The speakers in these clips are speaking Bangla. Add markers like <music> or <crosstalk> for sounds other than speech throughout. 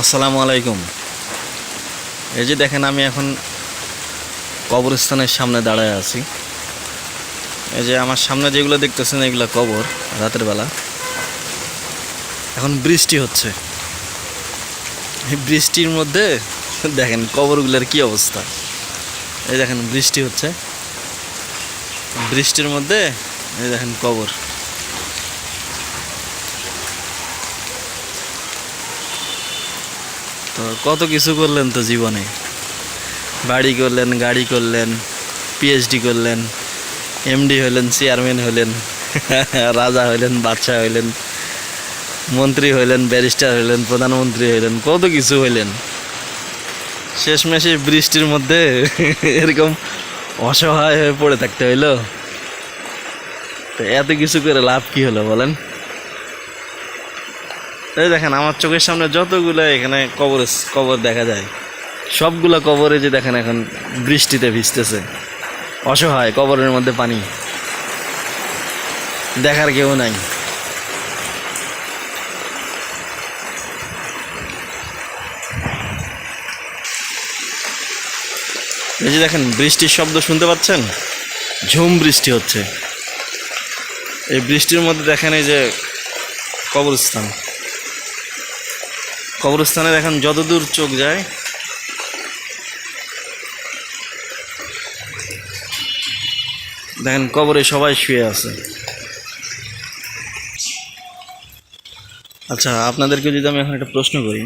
আসসালামু আলাইকুম। এই যে দেখেন, আমি এখন কবরস্থানের সামনে দাঁড়ায় আছি। এই যে আমার সামনে যেগুলো দেখতেছেন, এগুলো কবর রাতের বেলা। এখন বৃষ্টি হচ্ছে। এই বৃষ্টির মধ্যে দেখেন কবরগুলোর কি অবস্থা। এই দেখেন বৃষ্টি হচ্ছে। বৃষ্টির মধ্যে এই দেখেন কবর। তো কত কিছু করলেন তো জীবনে? বাড়ি করলেন, গাড়ি করলেন পিএইচডি করলেন এমডি হলেন চেয়ারম্যান হলেন রাজা হইলেন, বাদশাহ হইলেন, মন্ত্রী হইলেন ব্যারিস্টার হইলেন, প্রধানমন্ত্রী হইলেন, কত কিছু হইলেন। শেষমেশে বৃষ্টির মধ্যে <laughs> এরকম অসহায় হয়ে পড়ে থাকতে হইল। তো এত কিছু করে লাভ কি হলো বলেন? এই দেখেন, আমার চোখের সামনে যতগুলো এখানে কবর কবর দেখা যায়, সবগুলো কবরে যে দেখেন এখন বৃষ্টিতে ভিজতেছে, অসহায় কবরের মধ্যে পানি, দেখার কেউ নাই। এই যে দেখেন, বৃষ্টির শব্দ শুনতে পাচ্ছেন? ঝুম বৃষ্টি হচ্ছে। এই বৃষ্টির মধ্যে দেখেন এই যে কবরস্থান। কবরস্থানে দেখেন যতদূর চোখ যায়, দেখেন কবরে সবাই শুয়ে আছে। আচ্ছা আপনাদেরকে যদি আমি এখন একটা প্রশ্ন করি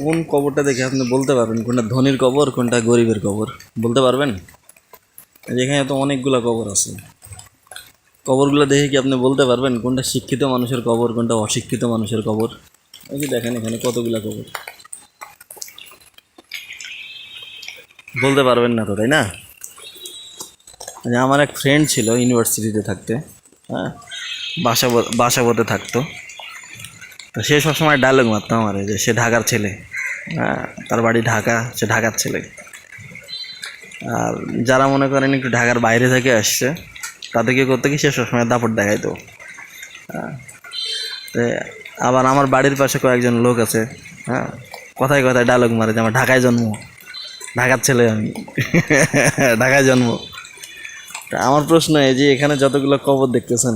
কোন কবরটা দেখে আপনি বলতে পারবেন? কোনটা ধনির কবর, কোনটা গরিবের কবর? বলতে পারবেন? এখানে তো অনেকগুলো কবর আছে। কবরগুলো দেখে কি আপনি বলতে পারবেন কোনটা শিক্ষিত মানুষের কবর, কোনটা অশিক্ষিত মানুষের কবর? এই যে দেখেন এখানে কতগুলা কবর বলতে পারবেন না তো, তাই না? যে আমার এক ফ্রেন্ড ছিল ইউনিভার্সিটিতে থাকতে হ্যাঁ? বাসা বাসাবোতে থাকতো। তো সে সবসময় ডায়লগ মারতো আমার যে সে ঢাকার ছেলে হ্যাঁ? তার বাড়ি ঢাকা, সে ঢাকার ছেলে। আর যারা মনে করেন একটু ঢাকার বাইরে থেকে আসছে, তাদেরকে করতে কি সে সবসময় দাপট দেখাইতো হ্যাঁ? তো আবার আমার বাড়ির পাশে কয়েকজন লোক আছে হ্যাঁ? কথায় কথায় ডায়লগ মারে যে আমার ঢাকায় জন্ম। ঢাকার ছেলে আমি। <laughs> ঢাকায় জন্ম। আমার প্রশ্ন এই যে এখানে যতগুলো কবর দেখতেছেন,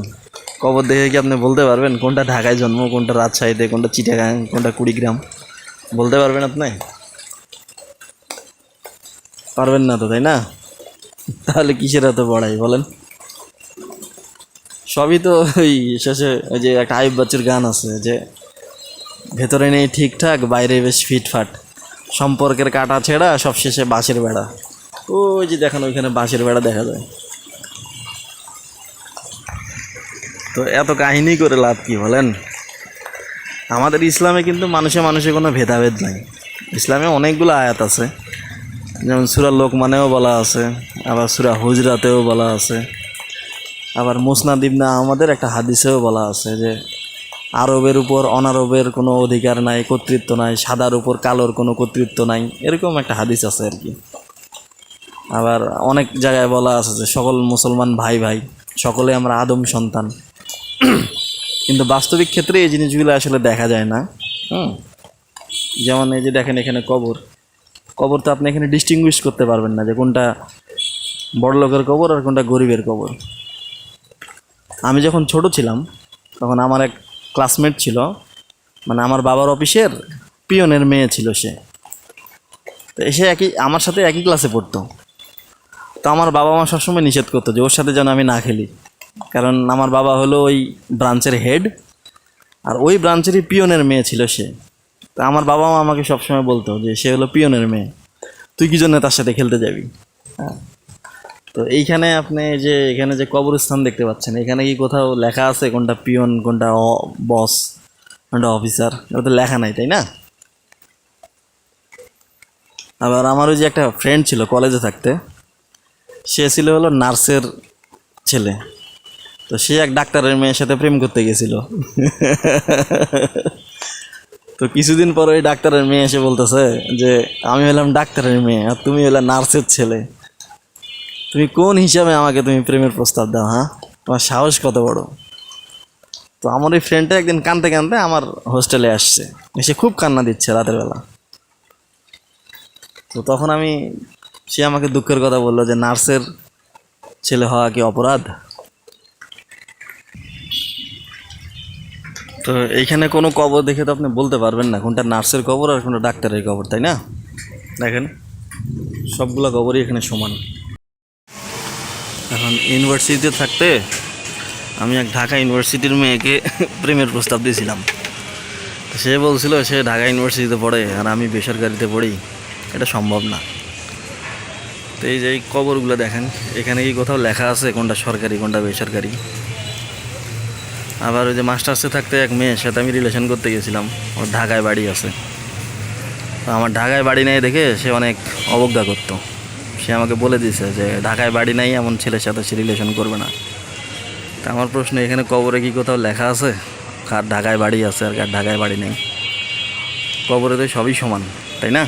কবর দেখে কি আপনি বলতে পারবেন কোনটা ঢাকায় জন্ম, কোনটা রাজশাহীতে, কোনটা চিটাগাং, কোনটা কুড়িগ্রাম? বলতে পারবেন আপনি? পারবেন না তো, তাই না? তাহলে কিসের এত বড়াই বলেন? সবই তো ওই শেষে ওই যে একটা আইব বাচ্চুর গান আছে যে, ভেতরে নেই ঠিকঠাক, বাইরে বেশ ফিটফাট। সম্পর্কের কাটা ছেঁড়া, সব শেষে বাঁশের বেড়া। ওই যে দেখেন ওইখানে বাঁশের বেড়া দেখা যায়। তো এত কাহিনী করে লাভ কি বলেন? আমাদের ইসলামে কিন্তু মানুষে মানুষে কোনো ভেদাভেদ নাই। ইসলামে অনেকগুলো আয়াত আছে। যেমন সুরা লোকমানেও বলা আছে, আবার সুরা হুজরাতেও বলা আছে। আবার মুসনাদ ইবনা আমাদের একটা হাদিসেও বলা আছে যে, আরবের উপর অনারবের কোনো অধিকার নাই, কর্তৃত্ব নাই, সাদার উপর কালোর কোনো কর্তৃত্ব নাই, এরকম একটা হাদিস আছে আর কি। আবার অনেক জায়গায় বলা আছে যে, সকল মুসলমান ভাই ভাই, সকলে আমরা আদম সন্তান। কিন্তু বাস্তবিক ক্ষেত্রে এই জিনিসগুলো আসলে দেখা যায় না। হুম? যেমন এই যে দেখেন এখানে কবর। কবর তো আপনি এখানে ডিস্টিংগুইশ করতে পারবেন না যে কোনটা বড় লোকের কবর আর কোনটা গরিবের কবর। আমি যখন ছোট ছিলাম, তখন আমার এক ক্লাসমেট ছিল মানে আমার বাবার অফিসের পিয়নের মেয়ে ছিল সে। তো এসে একই, আমার সাথে একই ক্লাসে পড়তো। তো আমার বাবা মা সবসময় নিষেধ করতো যে, ওর সাথে যেন আমি না খেলি। কারণ আমার বাবা হলো ওই ব্রাঞ্চের হেড আর ওই ব্রাঞ্চেরই পিয়নের মেয়ে ছিল সে। তো আমার বাবা মা আমাকে সবসময় বলতো যে, সে হলো পিয়নের মেয়ে। তুই কি জন্য তার সাথে খেলতে যাবি? হ্যাঁ। তো এইখানে আপনি যে, এখানে যে কবরস্থান দেখতে পাচ্ছেন, এখানে কি কোথাও লেখা আছে কোনটা পিয়ন, কোনটা বস, কোনটা অফিসার? ওটা লেখা নাই, তাই না? আবার আমার ওই যে একটা ফ্রেন্ড ছিল কলেজে থাকতে, সে ছিল হলো নার্সের ছেলে। তো সে এক ডাক্তারের মেয়ের সাথে প্রেম করতে গেছিল। তো কিছুদিন পর ওই ডাক্তারের মেয়ে এসে বলতেছে যে, আমি হলাম ডাক্তারের মেয়ে, আর তুমি হলে নার্সের ছেলে। তুমি কোন হিসাবে আমাকে তুমি প্রেমের প্রস্তাব দাও হ্যাঁ? তোমার সাহস কত বড়? তো আমার ওই ফ্রেন্ডটা একদিন কানতে কানতে আমার হোস্টেলে আসছে। এসে খুব কান্না দিচ্ছে রাতের বেলা। তো তখন আমি, সে আমাকে দুঃখের কথা বলল যে, নার্সের ছেলে হওয়া কি অপরাধ? তো এইখানে কোনো কবর দেখে তো আপনি বলতে পারবেন না, কোনটা নার্সের কবর আর কোনটা ডাক্তারের কবর, তাই না? দেখেন, সবগুলো কবরই এখানে সমান। এখন ইউনিভার্সিটিতে থাকতে আমি এক ঢাকা ইউনিভার্সিটির মেয়েকে প্রেমের প্রস্তাব দিয়েছিলাম। সে বলছিল, সে ঢাকা ইউনিভার্সিটিতে পড়ে আর আমি বেসরকারিতে পড়ি। এটা সম্ভব না। তো এই যে এই কবরগুলো দেখেন, এখানে কি কোথাও লেখা আছে কোনটা সরকারি, কোনটা বেসরকারি? আবার ওই যে মাস্টার্সে থাকতে এক মেয়ের সাথে আমি রিলেশন করতে গেছিলাম। ওর ঢাকায় বাড়ি আছে। তো আমার ঢাকায় বাড়ি নেই দেখে সে অনেক অবজ্ঞা করতো। সে আমাকে বলে দিয়েছে যে ঢাকায় বাড়ি নাই, এমন ছেলের সাথে সে রিলেশন করবে না। তা আমার প্রশ্ন, এখানে কবরে কি কোথাও লেখা আছে? কার ঢাকায় বাড়ি আছে আর কার ঢাকায় বাড়ি নেই? কবরে তো সবই সমান, তাই না?